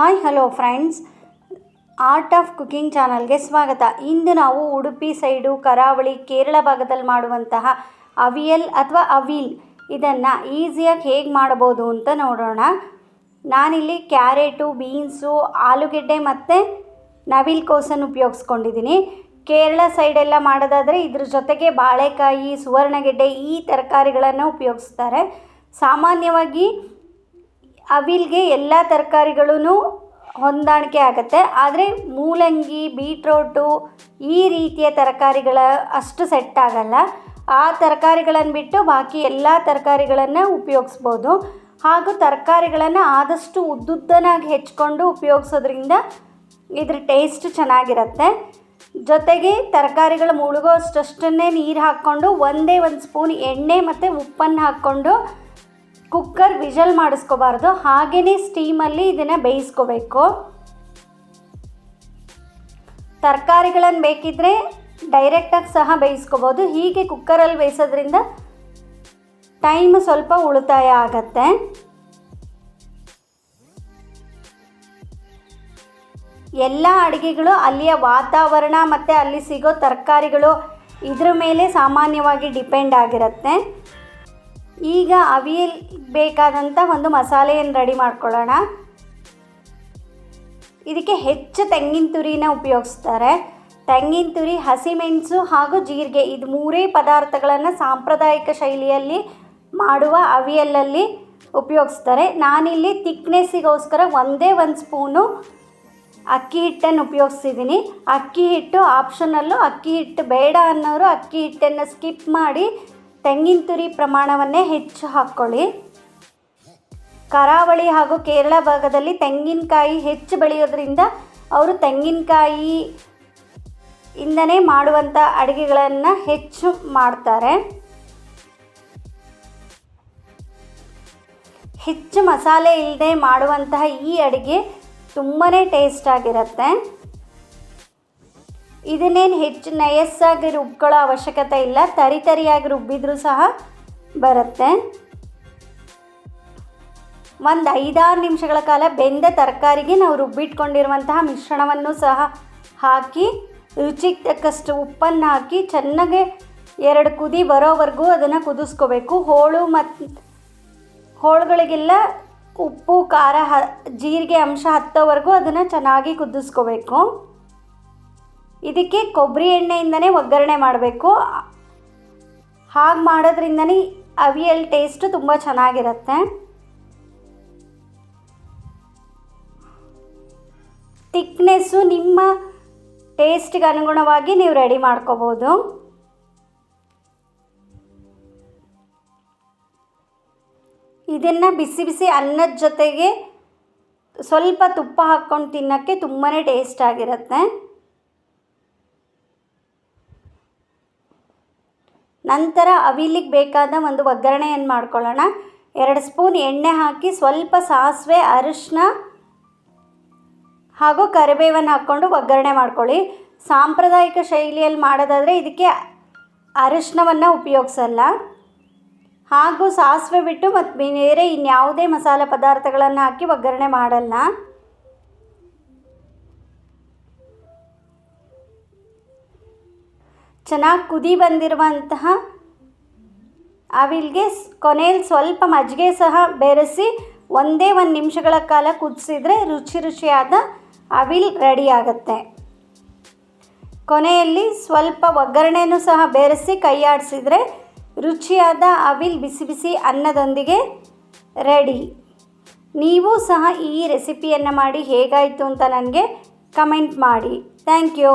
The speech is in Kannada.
Hi, hello friends. Art of cooking ಚಾನಲ್ಗೆ ಸ್ವಾಗತ. ಇಂದು ನಾವು ಉಡುಪಿ ಸೈಡು ಕರಾವಳಿ ಕೇರಳ ಭಾಗದಲ್ಲಿ ಮಾಡುವಂತಹ ಅವಿಯಲ್ ಅಥವಾ ಅವಿಲ್ ಇದನ್ನು ಈಸಿಯಾಗಿ ಹೇಗೆ ಮಾಡ್ಬೋದು ಅಂತ ನೋಡೋಣ. ನಾನಿಲ್ಲಿ ಕ್ಯಾರೆಟು, ಬೀನ್ಸು, ಆಲೂಗೆಡ್ಡೆ ಮತ್ತು ನವಿಲ್ ಕೋಸನ್ನು ಉಪಯೋಗಿಸ್ಕೊಂಡಿದ್ದೀನಿ. ಕೇರಳ ಸೈಡೆಲ್ಲ ಮಾಡೋದಾದರೆ ಇದ್ರ ಜೊತೆಗೆ ಬಾಳೆಕಾಯಿ, ಸುವರ್ಣಗೆಡ್ಡೆ ಈ ತರಕಾರಿಗಳನ್ನು ಉಪಯೋಗಿಸ್ತಾರೆ. ಸಾಮಾನ್ಯವಾಗಿ ಅವಿಲ್ಗೆ ಎಲ್ಲ ತರಕಾರಿಗಳೂ ಹೊಂದಾಣಿಕೆ ಆಗುತ್ತೆ. ಆದರೆ ಮೂಲಂಗಿ, ಬೀಟ್ರೋಟು ಈ ರೀತಿಯ ತರಕಾರಿಗಳ ಅಷ್ಟು ಸೆಟ್ ಆಗಲ್ಲ. ಆ ತರಕಾರಿಗಳನ್ನು ಬಿಟ್ಟು ಬಾಕಿ ಎಲ್ಲ ತರಕಾರಿಗಳನ್ನು ಉಪಯೋಗಿಸ್ಬೋದು. ಹಾಗೂ ತರಕಾರಿಗಳನ್ನು ಆದಷ್ಟು ಉದ್ದುದ್ದನಾಗಿ ಹೆಚ್ಕೊಂಡು ಉಪಯೋಗಿಸೋದ್ರಿಂದ ಇದ್ರ ಟೇಸ್ಟ್ ಚೆನ್ನಾಗಿರುತ್ತೆ. ಜೊತೆಗೆ ತರಕಾರಿಗಳು ಮುಳುಗೋ ಅಷ್ಟಷ್ಟನ್ನೇ ನೀರು ಹಾಕ್ಕೊಂಡು ಒಂದೇ ಒಂದು ಸ್ಪೂನ್ ಎಣ್ಣೆ ಮತ್ತು ಉಪ್ಪನ್ನು ಹಾಕ್ಕೊಂಡು ಕುಕ್ಕರ್ ವಿಜಲ್ ಮಾಡಿಸ್ಕೋಬಾರ್ದು. ಹಾಗೆಯೇ ಸ್ಟೀಮಲ್ಲಿ ಇದನ್ನು ಬೇಯಿಸ್ಕೋಬೇಕು. ತರಕಾರಿಗಳನ್ನು ಬೇಕಿದ್ದರೆ ಡೈರೆಕ್ಟಾಗಿ ಸಹ ಬೇಯಿಸ್ಕೋಬೋದು. ಹೀಗೆ ಕುಕ್ಕರಲ್ಲಿ ಬೇಯಿಸೋದ್ರಿಂದ ಟೈಮ್ ಸ್ವಲ್ಪ ಉಳಿತಾಯ ಆಗತ್ತೆ. ಎಲ್ಲ ಅಡುಗೆಗಳು ಅಲ್ಲಿಯ ವಾತಾವರಣ ಮತ್ತು ಅಲ್ಲಿ ಸಿಗೋ ತರಕಾರಿಗಳು ಇದ್ರ ಮೇಲೆ ಸಾಮಾನ್ಯವಾಗಿ ಡಿಪೆಂಡ್ ಆಗಿರುತ್ತೆ. ಈಗ ಅವಿಯಲ್ ಬೇಕಾದಂಥ ಒಂದು ಮಸಾಲೆಯನ್ನು ರೆಡಿ ಮಾಡ್ಕೊಳ್ಳೋಣ. ಇದಕ್ಕೆ ಹೆಚ್ಚು ತೆಂಗಿನ ತುರಿನ ಉಪಯೋಗಿಸ್ತಾರೆ. ತೆಂಗಿನ ತುರಿ ಹಸಿಮೆಣಸು ಹಾಗೂ ಜೀರಿಗೆ ಇದು ಮೂರೇ ಪದಾರ್ಥಗಳನ್ನು ಸಾಂಪ್ರದಾಯಿಕ ಶೈಲಿಯಲ್ಲಿ ಮಾಡುವ ಅವಿಯಲ್ಲಲ್ಲಿ ಉಪಯೋಗಿಸ್ತಾರೆ. ನಾನಿಲ್ಲಿ ತಿಕ್ನೆಸ್ಸಿಗೋಸ್ಕರ ಒಂದೇ ಒಂದು ಸ್ಪೂನು ಅಕ್ಕಿ ಹಿಟ್ಟನ್ನು ಉಪಯೋಗಿಸ್ತಿದ್ದೀನಿ ಅಕ್ಕಿ ಹಿಟ್ಟು ಆಪ್ಷನಲ್ಲು ಅಕ್ಕಿ ಹಿಟ್ಟು ಬೇಡ ಅನ್ನೋರು ಅಕ್ಕಿ ಹಿಟ್ಟನ್ನು ಸ್ಕಿಪ್ ಮಾಡಿ ತೆಂಗಿನ ತುರಿ ಪ್ರಮಾಣವನ್ನೇ ಹೆಚ್ಚು ಹಾಕ್ಕೊಳ್ಳಿ ಕರಾವಳಿ ಹಾಗೂ ಕೇರಳ ಭಾಗದಲ್ಲಿ ತೆಂಗಿನಕಾಯಿ ಹೆಚ್ಚು ಬೆಳೆಯೋದ್ರಿಂದ ಅವರು ತೆಂಗಿನಕಾಯಿ ಇಂದನೇ ಮಾಡುವಂಥ ಅಡುಗೆಗಳನ್ನು ಹೆಚ್ಚು ಮಾಡ್ತಾರೆ. ಹೆಚ್ಚು ಮಸಾಲೆ ಇಲ್ಲದೆ ಮಾಡುವಂತಹ ಈ ಅಡುಗೆ ತುಂಬಾ ಟೇಸ್ಟ್ ಆಗಿರುತ್ತೆ. ಇದನ್ನೇನು ಹೆಚ್ಚು ನಯಸ್ಸಾಗಿ ರುಬ್ಕೊಳ್ಳೋ ಅವಶ್ಯಕತೆ ಇಲ್ಲ, ತರಿ ತರಿಯಾಗಿ ರುಬ್ಬಿದ್ರೂ ಸಹ ಬರುತ್ತೆ. ಒಂದು ಐದಾರು ನಿಮಿಷಗಳ ಕಾಲ ಬೆಂದ ತರಕಾರಿಗೆ ನಾವು ರುಬ್ಬಿಟ್ಕೊಂಡಿರುವಂತಹ ಮಿಶ್ರಣವನ್ನು ಸಹ ಹಾಕಿ, ರುಚಿಗೆ ತಕ್ಕಷ್ಟು ಉಪ್ಪನ್ನು ಹಾಕಿ, ಚೆನ್ನಾಗಿ ಎರಡು ಕುದಿ ಬರೋವರೆಗೂ ಅದನ್ನು ಕುದಿಸ್ಕೋಬೇಕು. ಹೋಳು ಮತ್ತು ಹೋಳುಗಳಿಗೆಲ್ಲ ಉಪ್ಪು, ಖಾರ, ಹ, ಜೀರಿಗೆ, ಅಂಶ ಹತ್ತೋವರೆಗೂ ಅದನ್ನು ಚೆನ್ನಾಗಿ ಕುದಿಸ್ಕೋಬೇಕು. ಇದಕ್ಕೆ ಕೊಬ್ಬರಿ ಎಣ್ಣೆಯಿಂದನೇ ಒಗ್ಗರಣೆ ಮಾಡಬೇಕು. ಹಾಗೆ ಮಾಡೋದ್ರಿಂದನೇ ಅವಿಯಲ್ ಟೇಸ್ಟು ತುಂಬ ಚೆನ್ನಾಗಿರುತ್ತೆ. ತಿಕ್ನೆಸ್ಸು ನಿಮ್ಮ ಟೇಸ್ಟಿಗೆ ಅನುಗುಣವಾಗಿ ನೀವು ರೆಡಿ ಮಾಡ್ಕೋಬೋದು. ಇದನ್ನು ಬಿಸಿ ಬಿಸಿ ಅನ್ನದ ಜೊತೆಗೆ ಸ್ವಲ್ಪ ತುಪ್ಪ ಹಾಕ್ಕೊಂಡು ತಿನ್ನೋಕ್ಕೆ ತುಂಬಾ ಟೇಸ್ಟ್ ಆಗಿರುತ್ತೆ. ನಂತರ ಅವಿಲಿಗೆ ಬೇಕಾದ ಒಂದು ಒಗ್ಗರಣೆಯನ್ನು ಮಾಡ್ಕೊಳ್ಳೋಣ? ಎರಡು ಸ್ಪೂನ್ ಎಣ್ಣೆ ಹಾಕಿ ಸ್ವಲ್ಪ ಸಾಸಿವೆ ಅರಿಶಿನ ಹಾಗೂ ಕರಿಬೇವನ್ನು ಹಾಕ್ಕೊಂಡು ಒಗ್ಗರಣೆ ಮಾಡ್ಕೊಳ್ಳಿ. ಸಾಂಪ್ರದಾಯಿಕ ಶೈಲಿಯಲ್ಲಿ ಮಾಡೋದಾದರೆ ಇದಕ್ಕೆ ಅರಿಶಿನವನ್ನು ಉಪಯೋಗಿಸಲ್ಲ. ಹಾಗೂ ಸಾಸಿವೆ ಬಿಟ್ಟು ಮತ್ತು ಬೇರೆ ಇನ್ಯಾವುದೇ ಮಸಾಲೆ ಪದಾರ್ಥಗಳನ್ನು ಹಾಕಿ ಒಗ್ಗರಣೆ ಮಾಡಲ್ಲ. ಚೆನ್ನಾಗಿ ಕುದಿ ಬಂದಿರುವಂತಹ ಅವಿಲ್ಗೆ ಕೊನೆಯಲ್ಲಿ ಸ್ವಲ್ಪ ಮಜ್ಜಿಗೆ ಸಹ ಬೆರೆಸಿ ಒಂದೇ ಒಂದು ನಿಮಿಷಗಳ ಕಾಲ ಕುದಿಸಿದ್ರೆ ರುಚಿ ರುಚಿಯಾದ ಅವಿಲ್ ರೆಡಿ ಆಗುತ್ತೆ. ಕೊನೆಯಲ್ಲಿ ಸ್ವಲ್ಪ ಒಗ್ಗರಣೆನೂ ಸಹ ಬೆರೆಸಿ ಕೈಯಾಡಿಸಿದರೆ ರುಚಿಯಾದ ಅವಿಲ್ ಬಿಸಿ ಬಿಸಿ ಅನ್ನದೊಂದಿಗೆ ರೆಡಿ ನೀವು ಸಹ ಈ ರೆಸಿಪಿಯನ್ನು ಮಾಡಿ ಹೇಗಾಯಿತು ಅಂತ ನನಗೆ ಕಮೆಂಟ್ ಮಾಡಿ. Thank you